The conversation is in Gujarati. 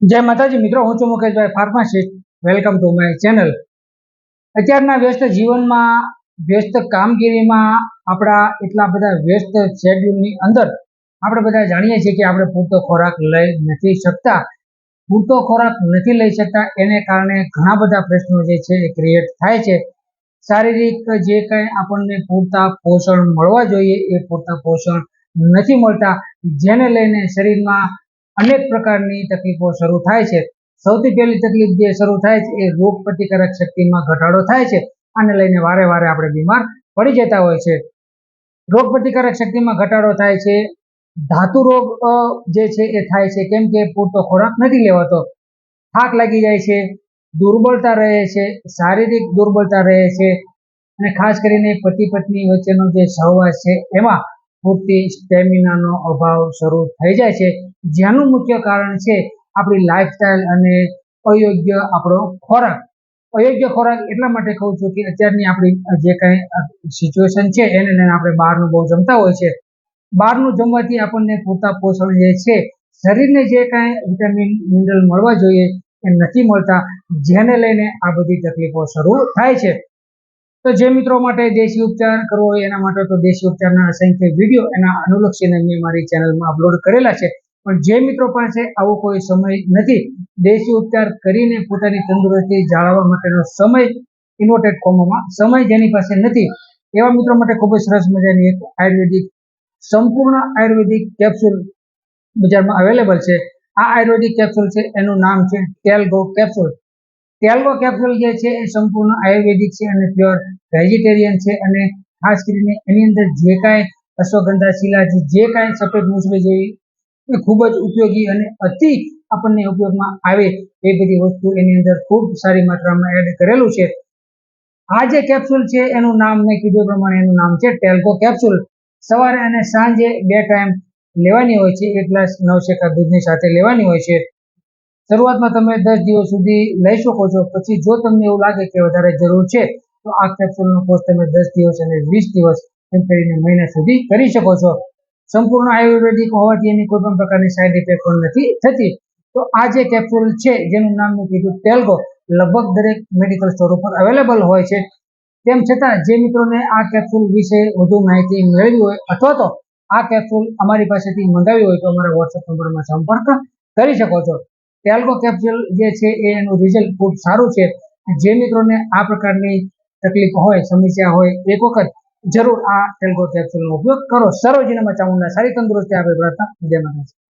જય માતાજી, મિત્રો, હું છું મુકેશભાઈ pharmacist. Welcome to my channel અત્યારના વ્યસ્ત જીવનમાં, વ્યસ્ત કામગીરીમાં આપણા એટલા બધા વ્યસ્ત શેડ્યુલની અંદર આપણે બધા જાણીએ છીએ કે આપણે પૂરતો ખોરાક લઈ નથી શકતા. પૂરતો ખોરાક નથી લઈ શકતા, એને કારણે ઘણા બધા પ્રશ્નો જે છે એ ક્રિએટ થાય છે. શારીરિક જે કંઈ આપણને પૂરતા પોષણ મળવા જોઈએ, એ પૂરતા પોષણ નથી મળતા. જેને લઈને શરીરમાં અનેક પ્રકારની તકલીફો શરૂ થાય છે. સૌથી પહેલી તકલીફ જે શરૂ થાય છે એ રોગ પ્રતિકારક શક્તિમાં ઘટાડો થાય છે આને લઈને વારે વારે આપણે બીમાર પડી જતા હોય છે. રોગ પ્રતિકારક શક્તિમાં ઘટાડો થાય છે. ધાતુ રોગ જે છે એ થાય છે. કેમ કે પૂરતો ખોરાક નથી લેવાતો. થાક લાગી જાય છે. દુર્બળતા રહે છે. શારીરિક દુર્બળતા રહે છે. અને ખાસ કરીને પતિ પત્ની વચ્ચેનો જે સહવાસ છે એમાં પૂરતી સ્ટેમિનાનો અભાવ શરૂ થઈ જાય છે. જેનું મુખ્ય કારણ છે આપણી લાઇફસ્ટાઈલ અને અયોગ્ય આપણો ખોરાક. અયોગ્ય ખોરાક એટલા માટે કહું છું કે અત્યારની આપણી જે કાંઈ સિચ્યુએશન છે એને લઈને આપણે બહારનું બહુ જમતા હોય છે. બહારનું જમવાથી આપણને પૂરતા પોષણ જે છે, શરીરને જે કાંઈ વિટામિન મિનરલ મળવા જોઈએ એ નથી મળતા, જેને લઈને આ બધી તકલીફો શરૂ થાય છે. તો જે મિત્રો માટે દેશી ઉપચાર કરવો હોય એના માટે તો દેશી ઉપચારના અસંખ્ય વીડિયો એના અનુલક્ષીને મેં મારી ચેનલમાં અપલોડ કરેલા છે. પણ જે મિત્રો પાસે આવો કોઈ સમય નથી, દેશી ઉપચાર કરીને પોતાની તંદુરસ્તી જાળવવા માટેનો સમય ઇન્વર્ટેડ કોમોમાં સમય જેની પાસે નથી, એવા મિત્રો માટે ખૂબ જ સરસ મજાની એક આયુર્વેદિક, સંપૂર્ણ આયુર્વેદિક કેપ્સ્યુલ બજારમાં અવેલેબલ છે. આ આયુર્વેદિક કેપ્સ્યુલ છે, એનું નામ છે ટેલગો કેપ્સ્યુલ ટેલગો કેપ્સ્યુલ જે છે, એ સંપૂર્ણ આયુર્વેદિક છે અને પ્યોર વેજીટેરિયન છે અને ખાસ કરીને એની અંદર જે કાંઈ અશ્વગંધા શિલાજી જે કાંઈ સફેદ મૂછડી જેવી એ ખૂબ જ ઉપયોગી અને અતિ આપણને ઉપયોગમાં આવે એ બધી વસ્તુ એની અંદર ખૂબ સારી માત્રામાં એડ કરેલું છે. આ જે કેપ્સ્યુલ છે એનું નામ મેં કીધું પ્રમાણે એનું નામ છે ટેલ્કો કેપ્સ્યુલ સવારે અને સાંજે બે ટાઈમ લેવાની હોય છે, એક ગ્લાસ નવશેકા દૂધની સાથે લેવાની હોય છે. શરૂઆતમાં તમે દસ દિવસ સુધી લઈ શકો છો. પછી જો તમને એવું લાગે કે વધારે જરૂર છે, તો આ કેપ્સ્યુલનો કોર્સ તમે દસ દિવસ અને વીસ દિવસ એમ કરીને મહિના સુધી કરી શકો છો. સંપૂર્ણ આયુર્વેદિક હોવાથી એની કોઈ પણ પ્રકારની સાઈડ ઇફેક્ટ પણ નથી થતી. તો આ જે કેપ્સ્યુલ છે, જેનું નામ મેં કીધું તેલગો લગભગ દરેક મેડિકલ સ્ટોર ઉપર અવેલેબલ હોય છે. તેમ છતાં, જે મિત્રોને આ કેપ્સ્યુલ વિશે વધુ માહિતી મેળવી હોય અથવા તો આ કેપ્સ્યુલ અમારી પાસેથી મંગાવી હોય તો અમારા વોટ્સએપ નંબરમાં સંપર્ક કરી શકો છો. ટેલ્ગો કેપ્સ્યુલ જે છે એ એનું રિઝલ્ટ ખૂબ સારું છે. જે મિત્રોને આ પ્રકારની તકલીફ હોય, સમસ્યા હોય, એક વખત જરૂર આ ટેલ્ગો કેપ્સ્યુલનો ઉપયોગ કરો. સર્વજનમાં ચામુંડા સારી તંદુરસ્તી આપે પ્રાર્થના. માતાજી.